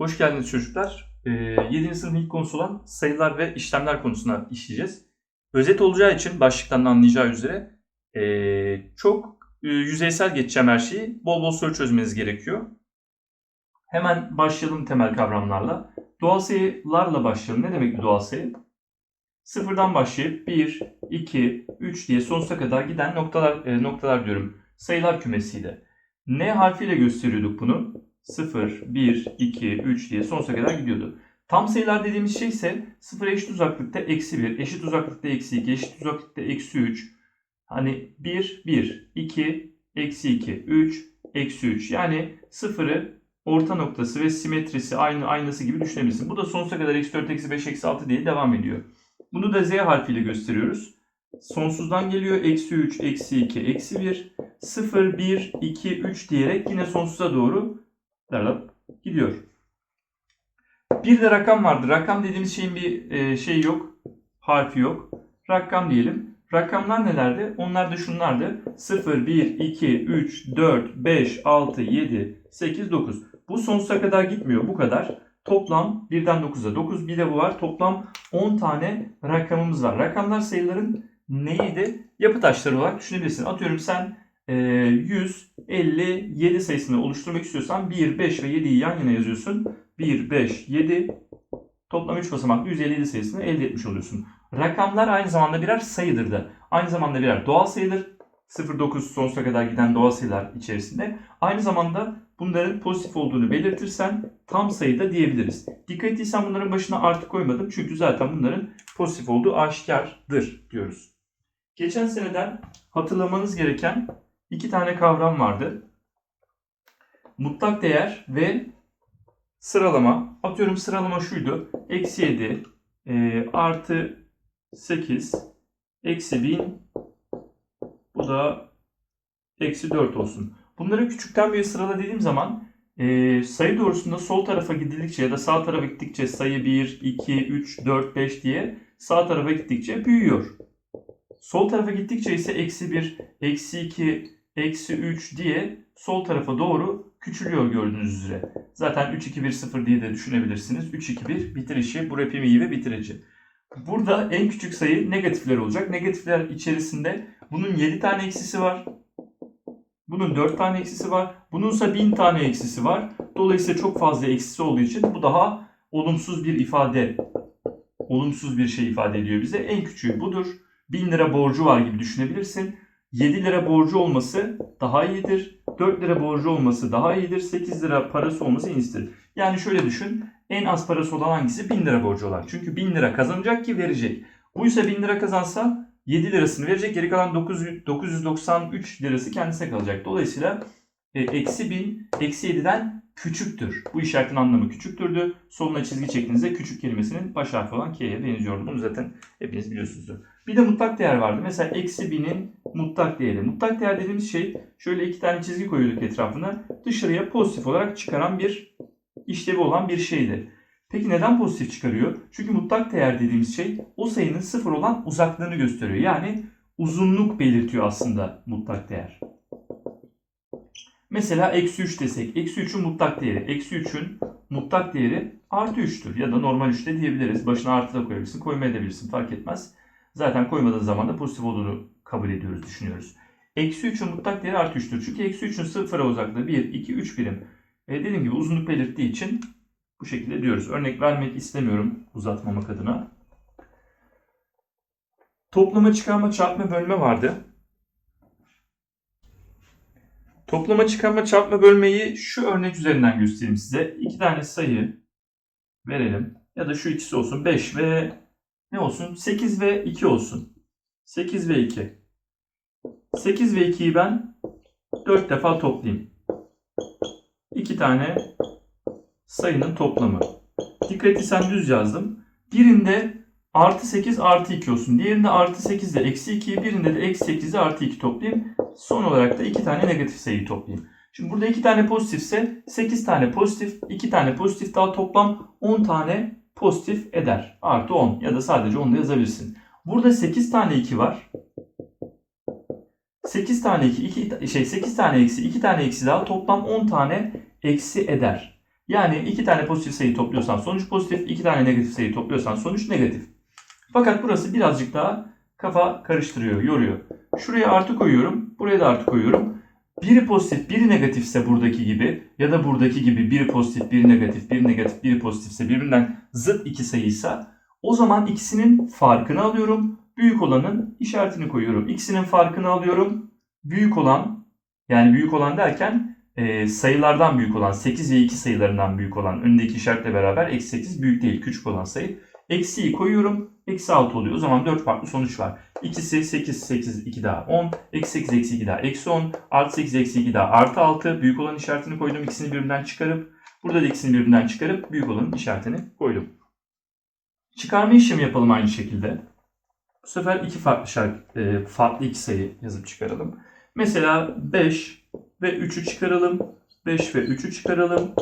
Hoş geldiniz çocuklar. Ee, 7. sınıf ilk konusu olan sayılar ve işlemler konusuna işleyeceğiz. Özet olacağı için başlıktan da anlayacağı üzere ee, çok e, yüzeysel geçeceğim her şeyi. Bol bol soru çözmeniz gerekiyor. Hemen başlayalım temel kavramlarla. Doğal sayılarla başlayalım. Ne demek bir doğal sayı? Sıfırdan başlayıp 1, 2, 3 diye sonsuza kadar giden noktalar, e, noktalar diyorum. Sayılar kümesiydi. N harfiyle gösteriyorduk bunu. 0, 1, 2, 3 diye sonsuza kadar gidiyordu. Tam sayılar dediğimiz şey ise 0 eşit uzaklıkta eksi 1, eşit uzaklıkta eksi 2, eşit uzaklıkta eksi 3. Hani 1, 1, 2, eksi 2, 3, eksi 3. Yani 0'ı orta noktası ve simetrisi aynı aynası gibi düşünebilirsin. Bu da sonsuza kadar eksi 4, eksi 5, eksi 6 diye devam ediyor. Bunu da Z harfiyle gösteriyoruz. Sonsuzdan geliyor. Eksi 3, eksi 2, eksi 1, 0, 1, 2, 3 diyerek yine sonsuza doğru daralıp gidiyor. Bir de rakam vardır. Rakam dediğimiz şeyin bir e, şey yok. Harfi yok. Rakam diyelim. Rakamlar nelerdi? Onlar da şunlardı. 0, 1, 2, 3, 4, 5, 6, 7, 8, 9. Bu sonsuza kadar gitmiyor. Bu kadar. Toplam 1'den 9'a 9 bir de bu var. Toplam 10 tane rakamımız var. Rakamlar sayıların neydi? Yapı taşları olarak düşünebilirsin. Atıyorum sen 157 sayısını oluşturmak istiyorsan 1, 5 ve 7'yi yan yana yazıyorsun. 1, 5, 7 toplam 3 basamaklı 157 sayısını elde etmiş oluyorsun. Rakamlar aynı zamanda birer sayıdır da. Aynı zamanda birer doğal sayıdır. 0-9 sonsuza kadar giden doğal sayılar içerisinde. Aynı zamanda bunların pozitif olduğunu belirtirsen tam sayıda diyebiliriz. Dikkat ettiysen bunların başına artı koymadım. Çünkü zaten bunların pozitif olduğu aşikardır diyoruz. Geçen seneden hatırlamanız gereken iki tane kavram vardı. Mutlak değer ve sıralama. Atıyorum sıralama şuydu. Eksi 7 e, artı 8 eksi 1000 bu da eksi 4 olsun. Bunları küçükten bir sırala dediğim zaman e, sayı doğrusunda sol tarafa gidildikçe ya da sağ tarafa gittikçe sayı 1, 2, 3, 4, 5 diye sağ tarafa gittikçe büyüyor. Sol tarafa gittikçe ise eksi 1, eksi 2, eksi 3 diye sol tarafa doğru küçülüyor gördüğünüz üzere. Zaten 3, 2, 1, 0 diye de düşünebilirsiniz. 3, 2, 1 bitirişi, bu rapimi iyi ve bitirici. Burada en küçük sayı negatifler olacak. Negatifler içerisinde bunun 7 tane eksisi var. Bunun 4 tane eksisi var. Bununsa 1000 tane eksisi var. Dolayısıyla çok fazla eksisi olduğu için bu daha olumsuz bir ifade. Olumsuz bir şey ifade ediyor bize. En küçüğü budur. 1000 lira borcu var gibi düşünebilirsin. 7 lira borcu olması daha iyidir. 4 lira borcu olması daha iyidir. 8 lira parası olması en iyisidir. Yani şöyle düşün. En az parası olan hangisi? 1000 lira borcu olan. Çünkü 1000 lira kazanacak ki verecek. Bu ise 1000 lira kazansa 7 lirasını verecek. Geri kalan 900, 993 lirası kendisine kalacak. Dolayısıyla e, eksi 1000 eksi 7'den küçüktür. Bu işaretin anlamı küçüktürdü. Soluna çizgi çektiğinizde küçük kelimesinin baş harfi olan K'ye benziyordu. Bunu zaten hepiniz biliyorsunuzdur. Bir de mutlak değer vardı. Mesela eksi 1000'in mutlak değeri. Mutlak değer dediğimiz şey şöyle iki tane çizgi koyuyorduk etrafına. Dışarıya pozitif olarak çıkaran bir işlevi olan bir şeydi. Peki neden pozitif çıkarıyor? Çünkü mutlak değer dediğimiz şey o sayının sıfır olan uzaklığını gösteriyor. Yani uzunluk belirtiyor aslında mutlak değer. Mesela eksi 3 desek. Eksi 3'ün mutlak değeri. Eksi 3'ün mutlak değeri artı 3'tür. Ya da normal 3 de diyebiliriz. Başına artı da koyabilirsin. Koymayabilirsin. Fark etmez. Zaten koymadığın zaman da pozitif olduğunu kabul ediyoruz, düşünüyoruz. Eksi 3'ün mutlak değeri artı 3'tür. Çünkü eksi 3'ün sıfıra uzaklığı 1, 2, 3 birim. E dediğim gibi uzunluk belirttiği için bu şekilde diyoruz. Örnek vermek istemiyorum uzatmamak adına. Toplama, çıkarma, çarpma, bölme vardı. Toplama, çıkarma, çarpma, bölmeyi şu örnek üzerinden göstereyim size. İki tane sayı verelim. Ya da şu ikisi olsun. 5 ve ne olsun? 8 ve 2 olsun. 8 ve 2. 8 ve 2'yi ben 4 defa toplayayım. 2 tane sayının toplamı. Dikkat etsen düz yazdım. Birinde artı 8 artı 2 olsun. Diğerinde artı 8 ile eksi 2'yi birinde de eksi 8 ile artı 2 toplayayım. Son olarak da 2 tane negatif sayıyı toplayayım. Şimdi burada 2 tane pozitifse 8 tane pozitif, 2 tane pozitif daha toplam 10 tane pozitif eder. Artı 10 ya da sadece 10 da yazabilirsin. Burada 8 tane 2 var. 8 tane 2, 2 şey 8 tane eksi, 2 tane eksi daha toplam 10 tane eksi eder. Yani iki tane pozitif sayı topluyorsan sonuç pozitif, iki tane negatif sayı topluyorsan sonuç negatif. Fakat burası birazcık daha kafa karıştırıyor, yoruyor. Şuraya artı koyuyorum, buraya da artı koyuyorum. Biri pozitif, biri negatifse buradaki gibi ya da buradaki gibi biri pozitif, biri negatif, biri negatif, biri pozitifse birbirinden zıt iki sayıysa o zaman ikisinin farkını alıyorum. Büyük olanın işaretini koyuyorum. İkisinin farkını alıyorum. Büyük olan yani büyük olan derken e, sayılardan büyük olan 8 ve 2 sayılarından büyük olan önündeki işaretle beraber eksi 8 büyük değil küçük olan sayı. Eksiyi koyuyorum. Eksi 6 oluyor. O zaman 4 farklı sonuç var. İkisi 8, 8, 2 daha 10. Eksi 8, eksi 2 daha eksi 10. Artı 8, eksi 2 daha artı 6. Büyük olan işaretini koydum. İkisini birbirinden çıkarıp burada da ikisini birbirinden çıkarıp büyük olanın işaretini koydum. Çıkarma işlemi yapalım aynı şekilde. Bu sefer iki farklı şarkı, e, farklı iki sayı yazıp çıkaralım. Mesela 5 ve 3'ü çıkaralım. 5 ve 3'ü çıkaralım.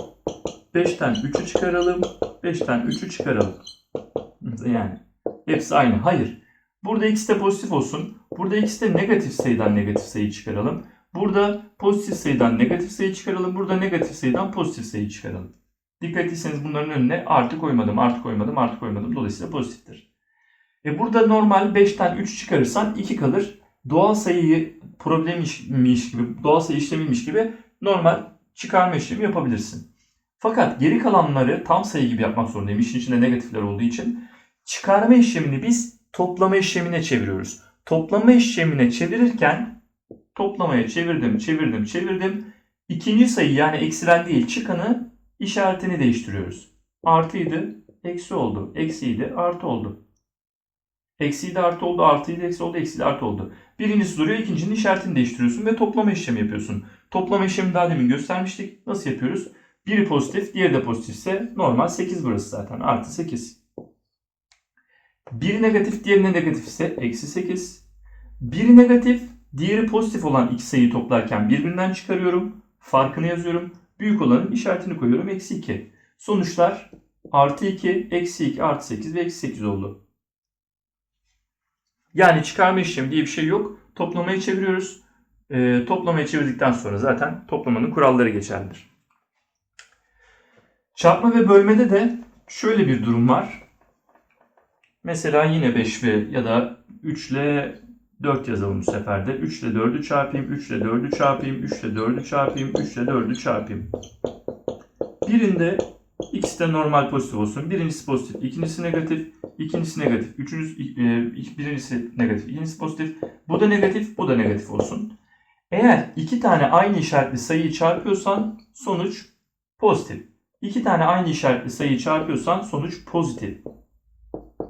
5'ten 3'ü çıkaralım. 5'ten 3'ü çıkaralım. Yani hepsi aynı. Hayır. Burada ikisi de pozitif olsun. Burada ikisi de negatif sayıdan negatif sayı çıkaralım. Burada pozitif sayıdan negatif sayı çıkaralım. Burada negatif sayıdan pozitif sayı çıkaralım. Dikkat etseniz bunların önüne artı koymadım, artı koymadım, artı koymadım. Dolayısıyla pozitiftir. E burada normal 5'ten 3 çıkarırsan 2 kalır. Doğal sayıyı problemmiş gibi, doğal sayı işlemiymiş gibi normal çıkarma işlemi yapabilirsin. Fakat geri kalanları tam sayı gibi yapmak zorundayım. İşin içinde negatifler olduğu için. Çıkarma işlemini biz toplama işlemine çeviriyoruz. Toplama işlemine çevirirken toplamaya çevirdim, çevirdim, çevirdim. İkinci sayı yani eksilen değil çıkanı işaretini değiştiriyoruz. Artıydı, eksi oldu. Eksiydi, artı oldu. Eksiydi, artı oldu. Artıydı, eksi oldu. Eksiydi, artı oldu. Birincisi duruyor, ikincinin işaretini değiştiriyorsun ve toplama işlemi yapıyorsun. Toplama işlemi daha demin göstermiştik. Nasıl yapıyoruz? Biri pozitif, diğeri de pozitifse normal 8 burası zaten. Artı 8. Biri negatif, diğerine negatifse eksi 8. Biri negatif, diğeri pozitif olan iki sayıyı toplarken birbirinden çıkarıyorum. Farkını yazıyorum. Büyük olanın işaretini koyuyorum. Eksi 2. Sonuçlar artı 2, eksi 2, artı 8 ve eksi 8 oldu. Yani çıkarma işlemi diye bir şey yok. Toplamaya çeviriyoruz. E, toplamaya çevirdikten sonra zaten toplamanın kuralları geçerlidir. Çarpma ve bölmede de şöyle bir durum var. Mesela yine 5 ve ya da 3 ile 4 yazalım bu sefer de. 3 ile 4'ü çarpayım, 3 ile 4'ü çarpayım, 3 ile 4'ü çarpayım, 3 ile 4'ü çarpayım. Birinde ikisi de normal pozitif olsun. Birincisi pozitif, ikincisi negatif, ikincisi negatif, üçüncüsü, e, birincisi negatif, ikincisi pozitif. Bu da negatif, bu da negatif olsun. Eğer iki tane aynı işaretli sayıyı çarpıyorsan sonuç pozitif. İki tane aynı işaretli sayıyı çarpıyorsan sonuç pozitif.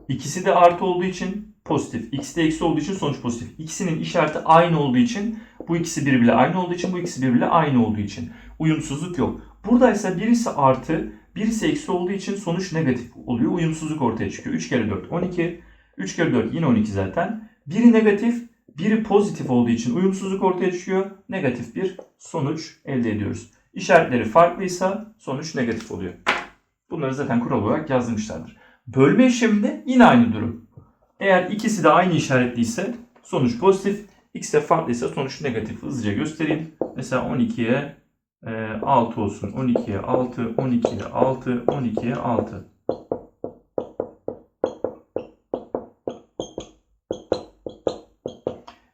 İkisi de artı olduğu için pozitif. İkisi de eksi olduğu için sonuç pozitif. İkisinin işareti aynı olduğu için bu ikisi birbiriyle aynı olduğu için bu ikisi birbiriyle aynı olduğu için uyumsuzluk yok. Buradaysa birisi artı birisi eksi olduğu için sonuç negatif oluyor. Uyumsuzluk ortaya çıkıyor. 3 kere 4 12. 3 kere 4 yine 12 zaten. Biri negatif biri pozitif olduğu için uyumsuzluk ortaya çıkıyor. Negatif bir sonuç elde ediyoruz. İşaretleri farklıysa sonuç negatif oluyor. Bunları zaten kural olarak yazmışlardır. Bölme işleminde yine aynı durum. Eğer ikisi de aynı işaretliyse sonuç pozitif. İkisi de farklıysa sonuç negatif. Hızlıca göstereyim. Mesela 12'ye 6 olsun. 12'ye 6, 12'ye 6, 12'ye 6.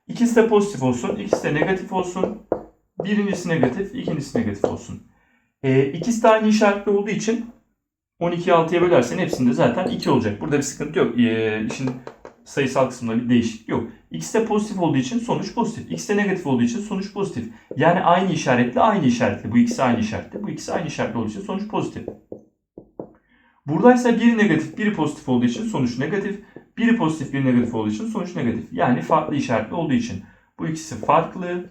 İkisi de pozitif olsun. ikisi de negatif olsun. Birincisi negatif, ikincisi negatif olsun. E, ikisi de aynı işaretli olduğu için 12'yi 6'ya bölersen hepsinde zaten 2 olacak. Burada bir sıkıntı yok. E, işin sayısal kısmında bir değişiklik yok. İkisi de pozitif olduğu için sonuç pozitif. İkisi de negatif olduğu için sonuç pozitif. Yani aynı işaretli aynı işaretli. Bu ikisi aynı işaretli. Bu ikisi aynı işaretli olduğu için sonuç pozitif. Buradaysa biri negatif, biri pozitif olduğu için sonuç negatif. Biri pozitif, biri negatif olduğu için sonuç negatif. Yani farklı işaretli olduğu için. Bu ikisi farklı,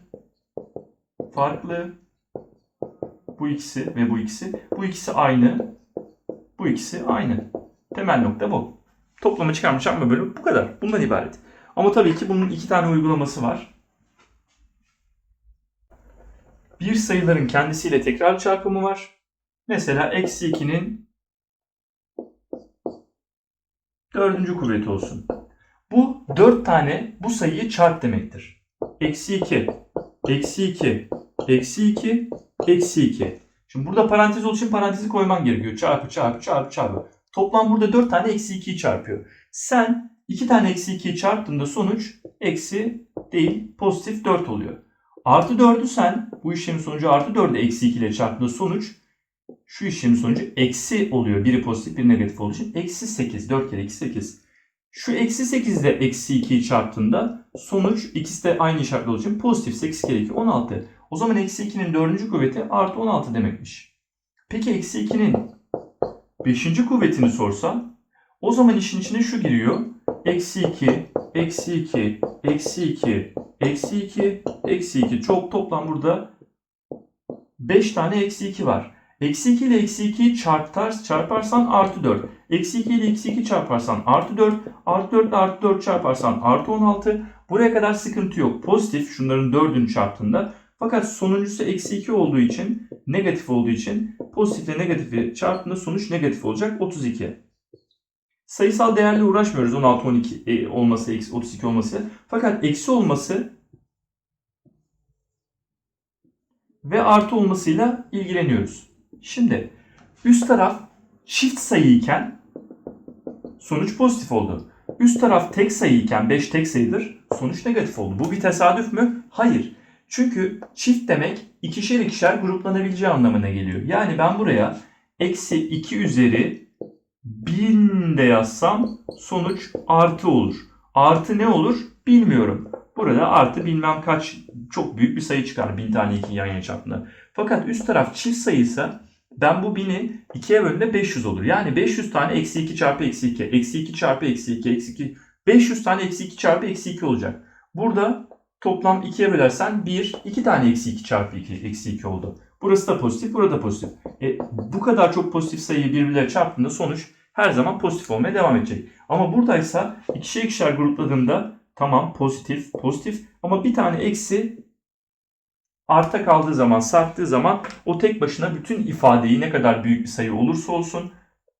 farklı. Bu ikisi ve bu ikisi. Bu ikisi aynı. Bu ikisi aynı. Temel nokta bu. Toplama çıkarma çarpma bölüm bu kadar. Bundan ibaret. Ama tabii ki bunun iki tane uygulaması var. Bir sayıların kendisiyle tekrar çarpımı var. Mesela eksi 2'nin dördüncü kuvveti olsun. Bu dört tane bu sayıyı çarp demektir. Eksi 2, eksi 2, eksi 2, eksi 2. Şimdi burada parantez olduğu için parantezi koyman gerekiyor. Çarpı çarpı çarpı çarpı. Toplam burada 4 tane eksi 2'yi çarpıyor. Sen 2 tane eksi 2'yi çarptığında sonuç eksi değil pozitif 4 oluyor. Artı 4'ü sen bu işlemin sonucu artı 4'ü eksi 2 ile çarptığında sonuç şu işlemin sonucu eksi oluyor. Biri pozitif biri negatif olduğu için. Eksi 8. 4 kere eksi 8. Şu eksi 8 ile eksi 2'yi çarptığında sonuç ikisi de aynı işaretli olduğu için pozitif 8 kere 2 16. O zaman eksi 2'nin 4. kuvveti artı 16 demekmiş. Peki eksi 2'nin 5. kuvvetini sorsa o zaman işin içine şu giriyor. Eksi 2, eksi 2, eksi 2, eksi 2, eksi 2. Çok toplam burada 5 tane eksi 2 var. Eksi 2 ile eksi 2'yi çarpar, çarparsan artı 4. Eksi 2 ile eksi 2 çarparsan artı 4. Artı 4 ile artı 4 çarparsan artı 16. Buraya kadar sıkıntı yok. Pozitif şunların 4'ünü çarptığında. Fakat sonuncusu eksi 2 olduğu için negatif olduğu için pozitifle negatifi çarptığında sonuç negatif olacak 32. Sayısal değerle uğraşmıyoruz 16 12 e, olması eksi 32 olması. Fakat eksi olması ve artı olmasıyla ilgileniyoruz. Şimdi üst taraf çift sayı iken sonuç pozitif oldu. Üst taraf tek sayı iken 5 tek sayıdır. Sonuç negatif oldu. Bu bir tesadüf mü? Hayır. Çünkü çift demek ikişer ikişer gruplanabileceği anlamına geliyor. Yani ben buraya eksi 2 üzeri 1000 de yazsam sonuç artı olur. Artı ne olur bilmiyorum. Burada artı bilmem kaç çok büyük bir sayı çıkar 1000 tane 2 yan yana çarptığında. Fakat üst taraf çift sayıysa ben bu 1000'i 2'ye bölümde 500 olur. Yani 500 tane eksi 2 çarpı eksi 2. Eksi 2 çarpı eksi 2. Eksi 2. 500 tane eksi 2 çarpı eksi 2 olacak. Burada toplam 2'ye bölersen 1, 2 tane eksi 2 çarpı 2. Eksi 2 oldu. Burası da pozitif, burada pozitif. E, bu kadar çok pozitif sayıyı birbirleriyle çarptığında sonuç her zaman pozitif olmaya devam edecek. Ama buradaysa ikişer ikişer grupladığımda tamam pozitif, pozitif ama bir tane eksi arta kaldığı zaman, sarktığı zaman o tek başına bütün ifadeyi ne kadar büyük bir sayı olursa olsun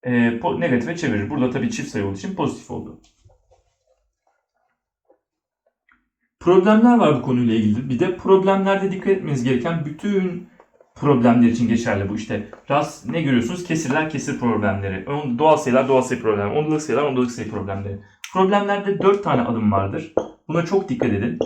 e, negatife çevirir. Burada tabii çift sayı olduğu için pozitif oldu. Problemler var bu konuyla ilgili. Bir de problemlerde dikkat etmeniz gereken bütün problemler için geçerli bu işte. Rast ne görüyorsunuz? Kesirler kesir problemleri. Doğal sayılar doğal sayı problemleri. Ondalık sayılar ondalık sayı problemleri. Problemlerde 4 tane adım vardır. Buna çok dikkat edin.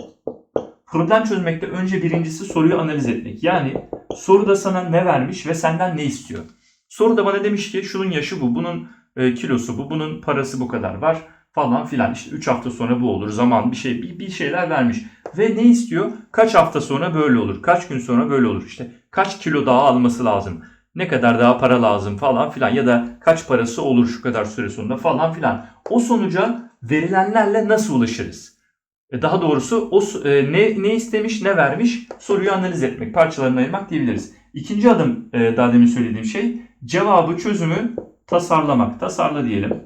Problem çözmekte önce birincisi soruyu analiz etmek. Yani soruda sana ne vermiş ve senden ne istiyor? Soruda bana demiş ki şunun yaşı bu, bunun e, kilosu bu, bunun parası bu kadar var falan filan. İşte 3 hafta sonra bu olur, zaman bir şey bir, bir şeyler vermiş. Ve ne istiyor? Kaç hafta sonra böyle olur, kaç gün sonra böyle olur. İşte kaç kilo daha alması lazım, ne kadar daha para lazım falan filan ya da kaç parası olur şu kadar süre sonunda falan filan. O sonuca verilenlerle nasıl ulaşırız? E, Daha doğrusu o e, ne ne istemiş, ne vermiş soruyu analiz etmek, parçalarına ayırmak diyebiliriz. İkinci adım e, daha demin söylediğim şey cevabı, çözümü tasarlamak. Tasarla diyelim.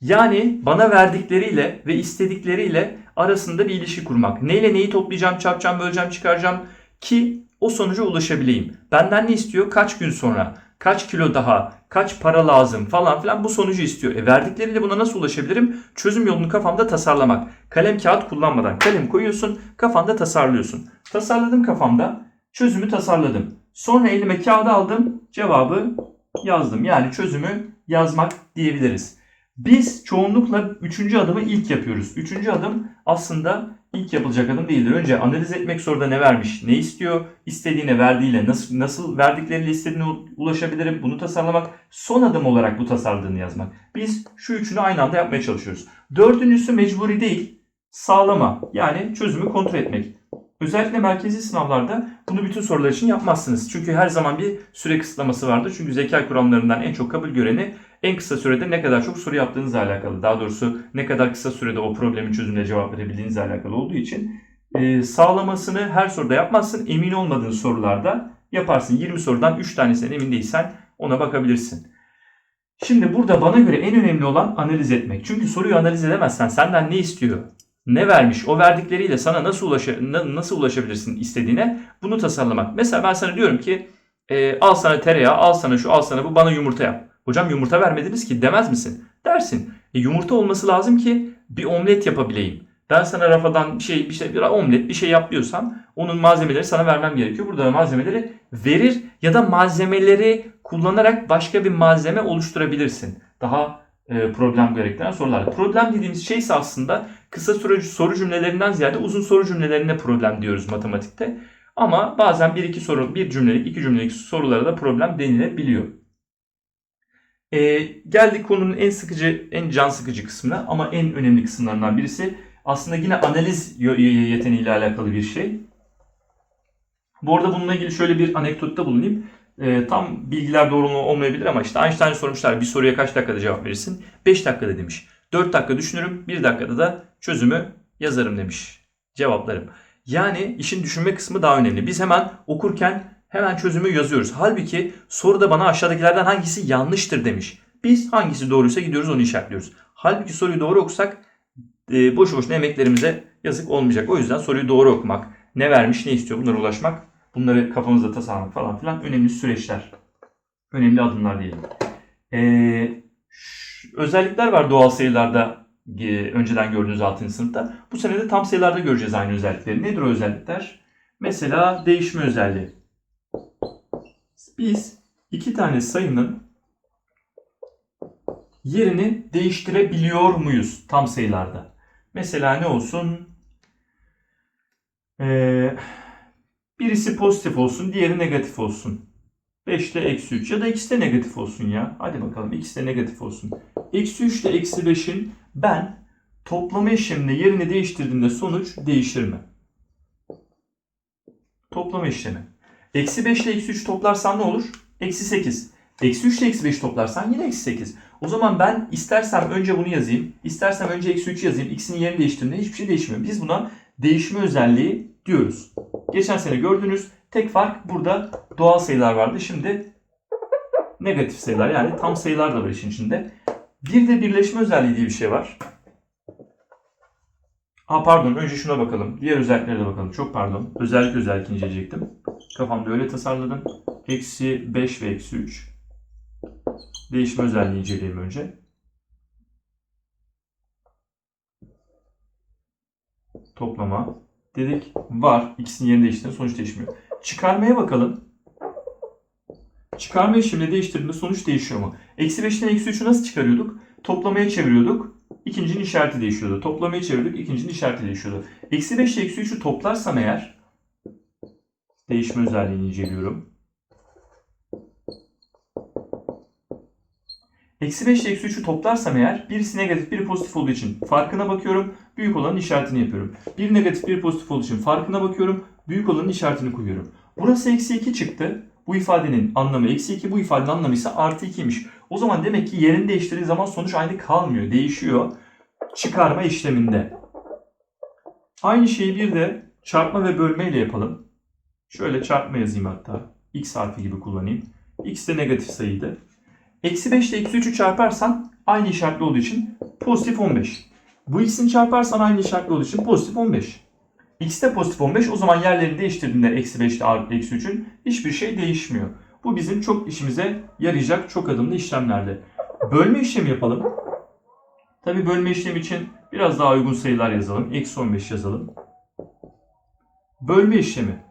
Yani bana verdikleriyle ve istedikleriyle arasında bir ilişki kurmak. Neyle neyi toplayacağım, çarpacağım, böleceğim, çıkaracağım ki o sonuca ulaşabileyim. Benden ne istiyor? Kaç gün sonra? Kaç kilo daha? Kaç para lazım falan filan bu sonucu istiyor. E verdikleriyle buna nasıl ulaşabilirim? Çözüm yolunu kafamda tasarlamak. Kalem kağıt kullanmadan kalem koyuyorsun, kafanda tasarlıyorsun. Tasarladım kafamda, çözümü tasarladım. Sonra elime kağıdı aldım, cevabı yazdım. Yani çözümü yazmak diyebiliriz. Biz çoğunlukla üçüncü adımı ilk yapıyoruz. Üçüncü adım aslında ilk yapılacak adım değildir. Önce analiz etmek soruda ne vermiş, ne istiyor, istediğine verdiğiyle nasıl, nasıl verdikleriyle istediğine ulaşabilirim bunu tasarlamak. Son adım olarak bu tasarladığını yazmak. Biz şu üçünü aynı anda yapmaya çalışıyoruz. Dördüncüsü mecburi değil, sağlama yani çözümü kontrol etmek. Özellikle merkezi sınavlarda bunu bütün sorular için yapmazsınız. Çünkü her zaman bir süre kısıtlaması vardır. Çünkü zeka kuramlarından en çok kabul göreni en kısa sürede ne kadar çok soru yaptığınızla alakalı. Daha doğrusu ne kadar kısa sürede o problemin çözümüne cevap verebildiğinizle alakalı olduğu için e, sağlamasını her soruda yapmazsın. Emin olmadığın sorularda yaparsın. 20 sorudan 3 tanesinden emin değilsen ona bakabilirsin. Şimdi burada bana göre en önemli olan analiz etmek. Çünkü soruyu analiz edemezsen senden ne istiyor? Ne vermiş? O verdikleriyle sana nasıl ulaşa, na- nasıl ulaşabilirsin istediğine bunu tasarlamak. Mesela ben sana diyorum ki e, al sana tereyağı, al sana şu, al sana bu, bana yumurta yap. Hocam yumurta vermediniz ki demez misin? Dersin. E, yumurta olması lazım ki bir omlet yapabileyim. Ben sana rafadan bir şey, bir şey, bir omlet bir şey yap diyorsam onun malzemeleri sana vermem gerekiyor. Burada da malzemeleri verir ya da malzemeleri kullanarak başka bir malzeme oluşturabilirsin. Daha e, problem gerektiren sorular. Problem dediğimiz şey ise aslında kısa soru, soru cümlelerinden ziyade uzun soru cümlelerine problem diyoruz matematikte. Ama bazen bir iki soru, bir cümlelik, iki cümlelik sorulara da problem denilebiliyor. E, geldik konunun en sıkıcı, en can sıkıcı kısmına ama en önemli kısımlarından birisi aslında yine analiz yeteneğiyle alakalı bir şey. Bu arada bununla ilgili şöyle bir anekdotta bulunayım. E, tam bilgiler doğru olmayabilir ama işte Einstein sormuşlar bir soruya kaç dakikada cevap verirsin? 5 dakikada demiş. 4 dakika düşünürüm, 1 dakikada da çözümü yazarım demiş. Cevaplarım. Yani işin düşünme kısmı daha önemli. Biz hemen okurken hemen çözümü yazıyoruz. Halbuki soruda bana aşağıdakilerden hangisi yanlıştır demiş. Biz hangisi doğruysa gidiyoruz onu işaretliyoruz. Halbuki soruyu doğru okusak e, boşu boşuna emeklerimize yazık olmayacak. O yüzden soruyu doğru okumak, ne vermiş, ne istiyor bunlara ulaşmak, bunları kafamızda tasarlamak falan filan önemli süreçler. Önemli adımlar diyelim. Ee, özellikler var doğal sayılarda e, önceden gördüğünüz 6. sınıfta. Bu sene de tam sayılarda göreceğiz aynı özellikleri. Nedir o özellikler? Mesela değişme özelliği. Biz iki tane sayının yerini değiştirebiliyor muyuz tam sayılarda? Mesela ne olsun? Ee, birisi pozitif olsun, diğeri negatif olsun. 5 ile eksi 3 ya da ikisi de negatif olsun ya. Hadi bakalım ikisi de negatif olsun. Eksi 3 ile eksi 5'in ben toplama işleminde yerini değiştirdiğimde sonuç değişir mi? Toplama işlemi. Eksi 5 ile eksi 3 toplarsan ne olur? Eksi 8. Eksi 3 ile eksi 5 toplarsan yine eksi 8. O zaman ben istersem önce bunu yazayım. istersem önce eksi 3 yazayım. İkisinin yerini değiştirdiğimde hiçbir şey değişmiyor. Biz buna değişme özelliği diyoruz. Geçen sene gördünüz. Tek fark burada doğal sayılar vardı. Şimdi negatif sayılar yani tam sayılar da var işin içinde. Bir de birleşme özelliği diye bir şey var. Ha pardon önce şuna bakalım. Diğer özelliklere de bakalım. Çok pardon. Özellik özellik inceleyecektim. Kafamda öyle tasarladım. Eksi 5 ve eksi 3. Değişme özelliği inceleyelim önce. Toplama. Dedik var. İkisinin yerini değiştirdiğinde sonuç değişmiyor. Çıkarmaya bakalım. Çıkarma işlemini değiştirdiğinde sonuç değişiyor mu? Eksi 5'ten eksi 3'ü nasıl çıkarıyorduk? Toplamaya çeviriyorduk. İkincinin işareti değişiyordu. Toplamaya çeviriyorduk. ikincinin işareti değişiyordu. Eksi 5 ile eksi 3'ü toplarsam eğer değişme özelliğini inceliyorum. Eksi 5 ile eksi 3'ü toplarsam eğer birisi negatif biri pozitif olduğu için farkına bakıyorum. Büyük olanın işaretini yapıyorum. Bir negatif bir pozitif olduğu için farkına bakıyorum. Büyük olanın işaretini koyuyorum. Burası eksi 2 çıktı. Bu ifadenin anlamı eksi 2. Bu ifadenin anlamı ise artı 2'ymiş. O zaman demek ki yerini değiştirdiği zaman sonuç aynı kalmıyor. Değişiyor. Çıkarma işleminde. Aynı şeyi bir de çarpma ve bölme ile yapalım. Şöyle çarpma yazayım hatta. X harfi gibi kullanayım. X de negatif sayıydı. Eksi 5 ile eksi 3'ü çarparsan aynı işaretli olduğu için pozitif 15. Bu x'ini çarparsan aynı işaretli olduğu için pozitif 15. X de pozitif 15 o zaman yerlerini değiştirdiğinde eksi 5 ile eksi 3'ün hiçbir şey değişmiyor. Bu bizim çok işimize yarayacak çok adımlı işlemlerde. Bölme işlemi yapalım. Tabi bölme işlemi için biraz daha uygun sayılar yazalım. Eksi 15 yazalım. Bölme işlemi.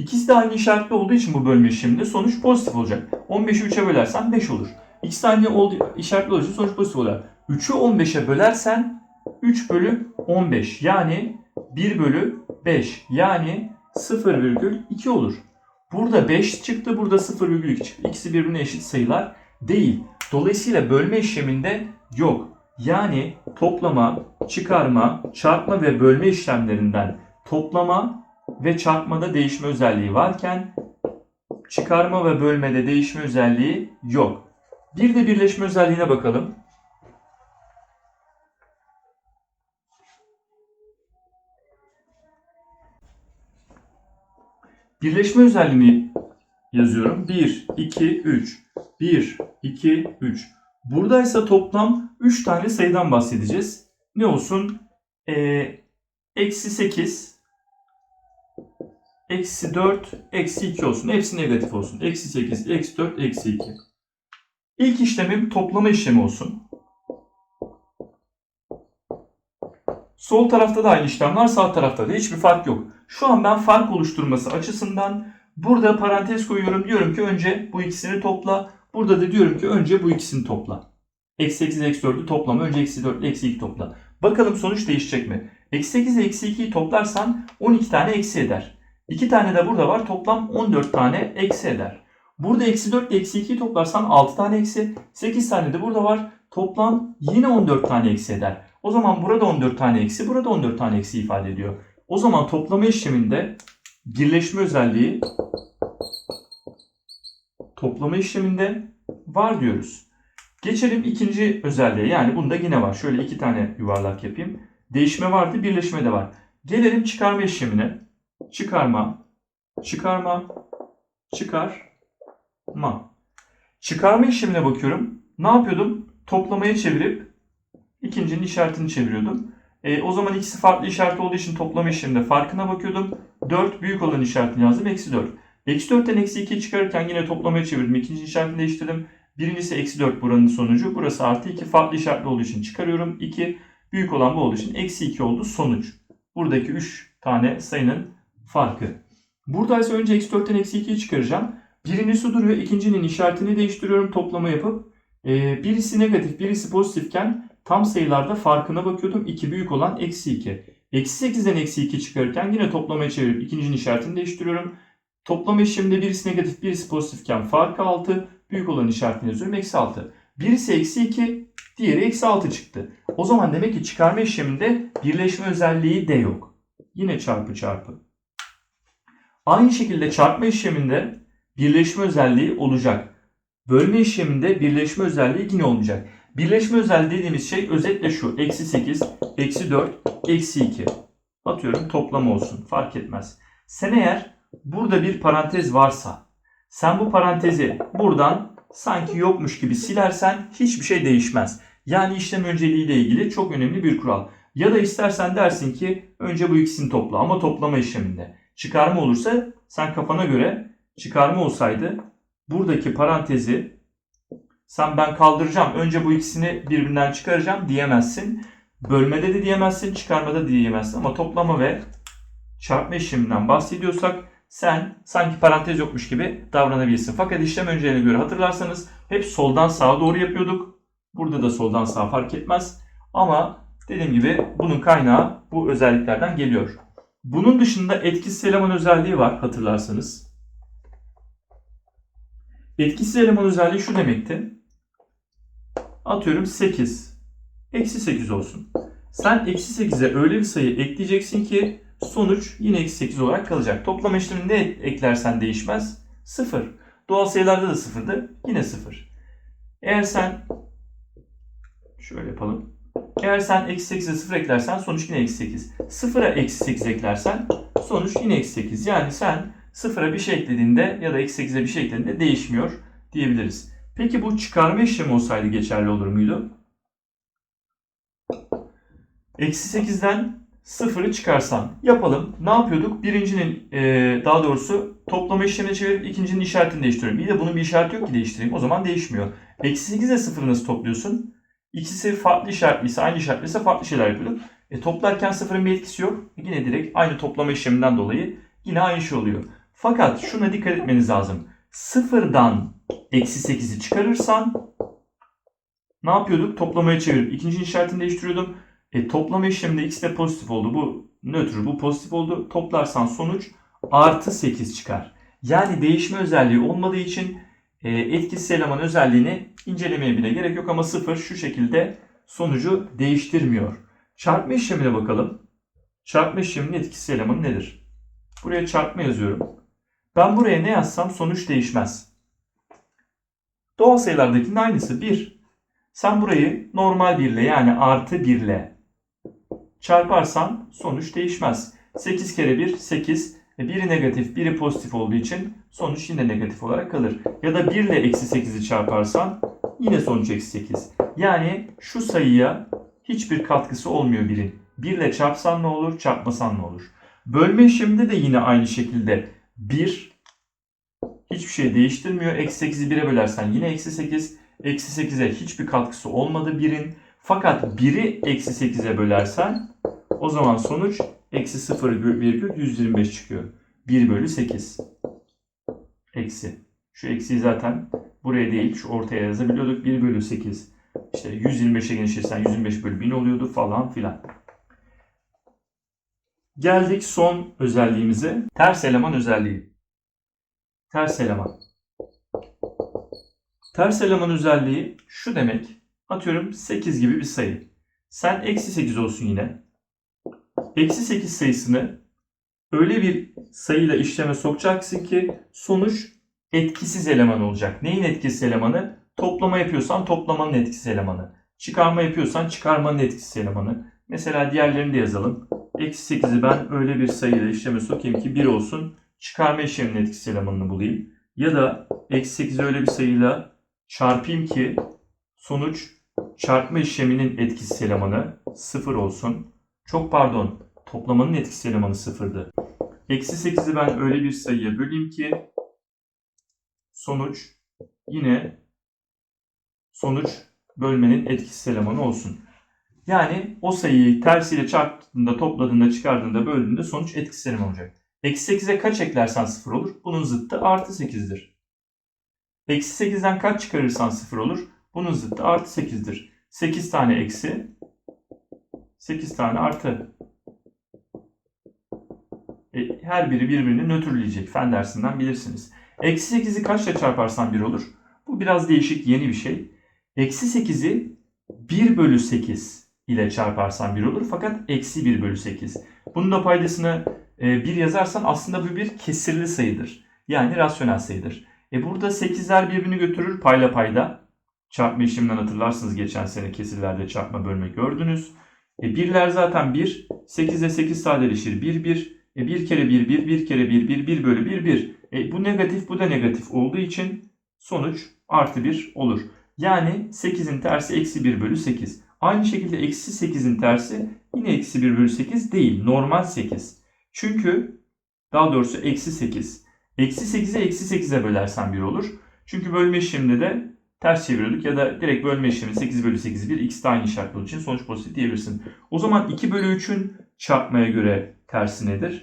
İkisi de aynı işaretli olduğu için bu bölme işleminde sonuç pozitif olacak. 15'i 3'e bölersen 5 olur. İkisi de aynı işaretli olduğu için sonuç pozitif olur. 3'ü 15'e bölersen 3 bölü 15 yani 1 bölü 5 yani 0,2 olur. Burada 5 çıktı burada 0,2 çıktı. İkisi birbirine eşit sayılar değil. Dolayısıyla bölme işleminde yok. Yani toplama, çıkarma, çarpma ve bölme işlemlerinden toplama ve çarpmada değişme özelliği varken çıkarma ve bölmede değişme özelliği yok. Bir de birleşme özelliğine bakalım. Birleşme özelliğini yazıyorum. 1, 2, 3. 1, 2, 3. Burada ise toplam 3 tane sayıdan bahsedeceğiz. Ne olsun? Ee, eksi 8, eksi 4, eksi 2 olsun. Hepsi negatif olsun. Eksi 8, eksi 4, eksi 2. İlk işlemim toplama işlemi olsun. Sol tarafta da aynı işlem var, sağ tarafta da hiçbir fark yok. Şu an ben fark oluşturması açısından burada parantez koyuyorum. Diyorum ki önce bu ikisini topla. Burada da diyorum ki önce bu ikisini topla. Eksi 8 eksi 4'ü toplama. Önce eksi 4 ile eksi 2 topla. Bakalım sonuç değişecek mi? Eksi 8 ile eksi 2'yi toplarsan 12 tane eksi eder. 2 tane de burada var. Toplam 14 tane eksi eder. Burada eksi 4 ile eksi 2'yi toplarsan 6 tane eksi. 8 tane de burada var. Toplam yine 14 tane eksi eder. O zaman burada 14 tane eksi, burada 14 tane eksi ifade ediyor. O zaman toplama işleminde birleşme özelliği toplama işleminde var diyoruz. Geçelim ikinci özelliğe. Yani bunda yine var. Şöyle iki tane yuvarlak yapayım. Değişme vardı, birleşme de var. Gelelim çıkarma işlemine. Çıkarma, çıkarma, çıkarma. Çıkarma işlemine bakıyorum. Ne yapıyordum? Toplamaya çevirip ikincinin işaretini çeviriyordum. E, o zaman ikisi farklı işaret olduğu için toplama işleminde farkına bakıyordum. 4 büyük olan işaretini yazdım. Eksi 4. Eksi 4'ten eksi 2'yi çıkarırken yine toplamaya çevirdim. İkinci işaretini değiştirdim. Birincisi eksi 4 buranın sonucu. Burası artı 2 farklı işaretli olduğu için çıkarıyorum. 2 büyük olan bu olduğu için eksi 2 oldu sonuç. Buradaki 3 tane sayının farkı. Burada ise önce eksi 4'ten eksi 2'yi çıkaracağım. Birincisi duruyor. ikincinin işaretini değiştiriyorum toplama yapıp. Ee, birisi negatif birisi pozitifken tam sayılarda farkına bakıyordum. 2 büyük olan eksi 2. Eksi 8'den eksi 2 çıkarırken yine toplamaya çevirip ikincinin işaretini değiştiriyorum. Toplama işleminde birisi negatif birisi pozitifken farkı 6. Büyük olan işaretini yazıyorum. Eksi 6. Birisi eksi 2 diğeri eksi 6 çıktı. O zaman demek ki çıkarma işleminde birleşme özelliği de yok. Yine çarpı çarpı. Aynı şekilde çarpma işleminde birleşme özelliği olacak. Bölme işleminde birleşme özelliği yine olmayacak. Birleşme özelliği dediğimiz şey özetle şu. Eksi 8, eksi 4, eksi 2. Atıyorum toplama olsun. Fark etmez. Sen eğer burada bir parantez varsa sen bu parantezi buradan sanki yokmuş gibi silersen hiçbir şey değişmez. Yani işlem önceliği ile ilgili çok önemli bir kural. Ya da istersen dersin ki önce bu ikisini topla ama toplama işleminde. Çıkarma olursa sen kafana göre çıkarma olsaydı buradaki parantezi sen ben kaldıracağım önce bu ikisini birbirinden çıkaracağım diyemezsin. Bölmede de diyemezsin, çıkarmada da diyemezsin ama toplama ve çarpma işleminden bahsediyorsak sen sanki parantez yokmuş gibi davranabilirsin. Fakat işlem önceliğine göre hatırlarsanız hep soldan sağa doğru yapıyorduk. Burada da soldan sağa fark etmez. Ama dediğim gibi bunun kaynağı bu özelliklerden geliyor. Bunun dışında etkisiz eleman özelliği var hatırlarsanız. Etkisiz eleman özelliği şu demekti. Atıyorum 8. Eksi 8 olsun. Sen eksi 8'e öyle bir sayı ekleyeceksin ki sonuç yine eksi 8 olarak kalacak. Toplama işleminde eklersen değişmez. 0. Doğal sayılarda da 0'dı. Yine 0. Eğer sen şöyle yapalım. Eğer sen eksi 8'e 0 eklersen sonuç yine eksi 8. 0'a eksi 8 eklersen sonuç yine eksi 8. Yani sen 0'a bir şey eklediğinde ya da eksi 8'e bir şey eklediğinde değişmiyor diyebiliriz. Peki bu çıkarma işlemi olsaydı geçerli olur muydu? Eksi 8'den 0'ı çıkarsan yapalım. Ne yapıyorduk? Birincinin e, daha doğrusu toplama işlemine çevirip ikincinin işaretini değiştiriyorum. İyi de bunun bir işareti yok ki değiştireyim. O zaman değişmiyor. Eksi 8 ile 0'ı nasıl topluyorsun? İkisi farklı işaretliyse aynı işaretliyse farklı şeyler yapıyorduk. E, toplarken sıfırın bir etkisi yok. Yine direkt aynı toplama işleminden dolayı yine aynı şey oluyor. Fakat şuna dikkat etmeniz lazım. Sıfırdan eksi 8'i çıkarırsan ne yapıyorduk? Toplamaya çevirip ikinci işaretini değiştiriyordum. E, toplama işleminde x de pozitif oldu. Bu nötr, bu pozitif oldu. Toplarsan sonuç artı 8 çıkar. Yani değişme özelliği olmadığı için e, etkisiz eleman özelliğini incelemeye bile gerek yok ama 0 şu şekilde sonucu değiştirmiyor. Çarpma işlemine bakalım. Çarpma işleminin etkisiz elemanı nedir? Buraya çarpma yazıyorum. Ben buraya ne yazsam sonuç değişmez. Doğal sayılardakinin aynısı 1. Sen burayı normal 1 ile yani artı 1 ile çarparsan sonuç değişmez. 8 kere 1 8. E, biri negatif biri pozitif olduğu için sonuç yine negatif olarak kalır. Ya da 1 ile eksi 8'i çarparsan yine sonuç eksi 8. Yani şu sayıya hiçbir katkısı olmuyor birin. 1 ile çarpsan ne olur çarpmasan ne olur. Bölme işleminde de yine aynı şekilde 1 hiçbir şey değiştirmiyor. Eksi 8'i 1'e bölersen yine eksi 8. Eksi 8'e hiçbir katkısı olmadı 1'in. Fakat 1'i eksi 8'e bölersen O zaman sonuç eksi 0,125 çıkıyor. 1 bölü 8. Eksi. Şu eksiği zaten buraya değil şu ortaya yazabiliyorduk. 1 bölü 8. İşte 125'e genişletsen 125 bölü 1000 oluyordu falan filan. Geldik son özelliğimize. Ters eleman özelliği. Ters eleman. Ters eleman özelliği şu demek. Atıyorum 8 gibi bir sayı. Sen eksi 8 olsun yine. Eksi 8 sayısını öyle bir sayıyla işleme sokacaksın ki sonuç etkisiz eleman olacak. Neyin etkisiz elemanı? Toplama yapıyorsan toplamanın etkisiz elemanı. Çıkarma yapıyorsan çıkarmanın etkisiz elemanı. Mesela diğerlerini de yazalım. Eksi 8'i ben öyle bir sayıyla işleme sokayım ki 1 olsun. Çıkarma işleminin etkisiz elemanını bulayım. Ya da eksi 8'i öyle bir sayıyla çarpayım ki sonuç çarpma işleminin etkisiz elemanı 0 olsun. Çok pardon toplamanın etkisiz elemanı 0'dı. Eksi 8'i ben öyle bir sayıya böleyim ki sonuç yine sonuç bölmenin etkisiz elemanı olsun. Yani o sayıyı tersiyle çarptığında, topladığında, çıkardığında, böldüğünde sonuç etkisiz eleman olacak. Eksi 8'e kaç eklersen 0 olur? Bunun zıttı artı 8'dir. Eksi 8'den kaç çıkarırsan 0 olur? Bunun zıttı artı 8'dir. 8 tane eksi, 8 tane artı. E, her biri birbirini nötrleyecek. Fen dersinden bilirsiniz. Eksi 8'i kaçla çarparsan 1 olur? Bu biraz değişik yeni bir şey. Eksi 8'i 1 bölü 8 ile çarparsan 1 olur. Fakat eksi 1 bölü 8. Bunun da paydasını 1 yazarsan aslında bu bir kesirli sayıdır. Yani rasyonel sayıdır. E burada 8'ler birbirini götürür payla payda. Çarpma işleminden hatırlarsınız geçen sene kesirlerde çarpma bölme gördünüz. E birler zaten 1. 8 ile 8 sadeleşir. 1 1. E 1 kere 1 1 1 kere 1 1 1 bölü 1 1. E bu negatif bu da negatif olduğu için sonuç artı 1 olur. Yani 8'in tersi eksi 1 bölü 8. Aynı şekilde eksi 8'in tersi yine eksi 1 bölü 8 değil. Normal 8. Çünkü daha doğrusu eksi 8. Eksi 8'e eksi 8'e bölersen 1 olur. Çünkü bölme işleminde de ters çeviriyorduk ya da direkt bölme işlemi 8 bölü 8 1 x de aynı işaretli olduğu için sonuç pozitif diyebilirsin. O zaman 2 bölü 3'ün çarpmaya göre tersi nedir?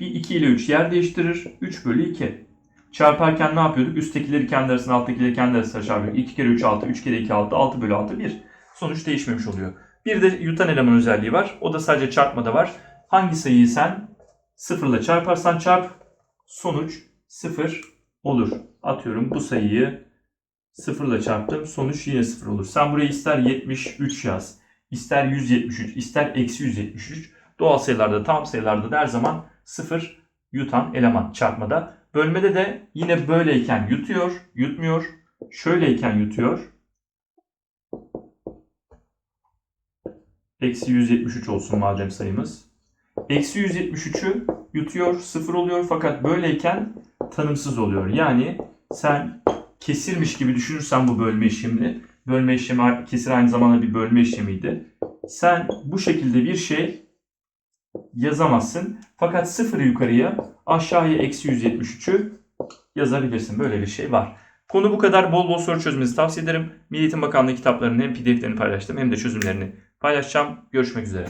Bir 2 ile 3 yer değiştirir. 3 bölü 2. Çarparken ne yapıyorduk? Üsttekileri kendi arasında alttakileri kendi arasında çarpıyorduk. 2 kere 3 6, 3 kere 2 6, 6 bölü 6 1. Sonuç değişmemiş oluyor. Bir de yutan eleman özelliği var. O da sadece çarpmada var. Hangi sayıyı sen 0 ile çarparsan çarp sonuç 0 olur. Atıyorum bu sayıyı 0 ile çarptım. Sonuç yine 0 olur. Sen buraya ister 73 yaz. ister 173, ister eksi 173. Doğal sayılarda, tam sayılarda da her zaman 0 yutan eleman çarpmada. Bölmede de yine böyleyken yutuyor, yutmuyor. Şöyleyken yutuyor. Eksi 173 olsun madem sayımız. Eksi 173'ü yutuyor, 0 oluyor fakat böyleyken tanımsız oluyor. Yani sen kesirmiş gibi düşünürsen bu bölme işlemini, bölme işlemi kesir aynı zamanda bir bölme işlemiydi. Sen bu şekilde bir şey yazamazsın. Fakat sıfırı yukarıya aşağıya eksi 173'ü yazabilirsin. Böyle bir şey var. Konu bu kadar. Bol bol soru çözmenizi tavsiye ederim. Milli Eğitim Bakanlığı kitaplarının hem pdf'lerini paylaştım hem de çözümlerini paylaşacağım. Görüşmek üzere.